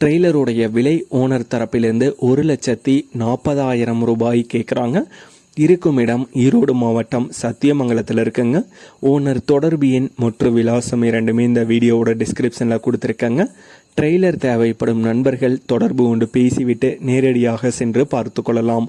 ட்ரெய்லருடைய விலை ஓனர் தரப்பிலிருந்து ஒரு லட்சத்தி நாற்பதாயிரம் ரூபாய் கேட்குறாங்க இருக்கும் இடம் ஈரோடு மாவட்டம் சத்தியமங்கலத்தில் இருக்குங்க. ஓனர் தொடர்பு எண் மற்றும் விலாசம் இரண்டுமே இந்த வீடியோவோட டிஸ்கிரிப்ஷனில் கொடுத்துருக்கேங்க. ட்ரெய்லர் தேவைப்படும் நண்பர்கள் தொடர்பு கொண்டு பேசிவிட்டு நேரடியாக சென்று பார்த்து கொள்ளலாம்.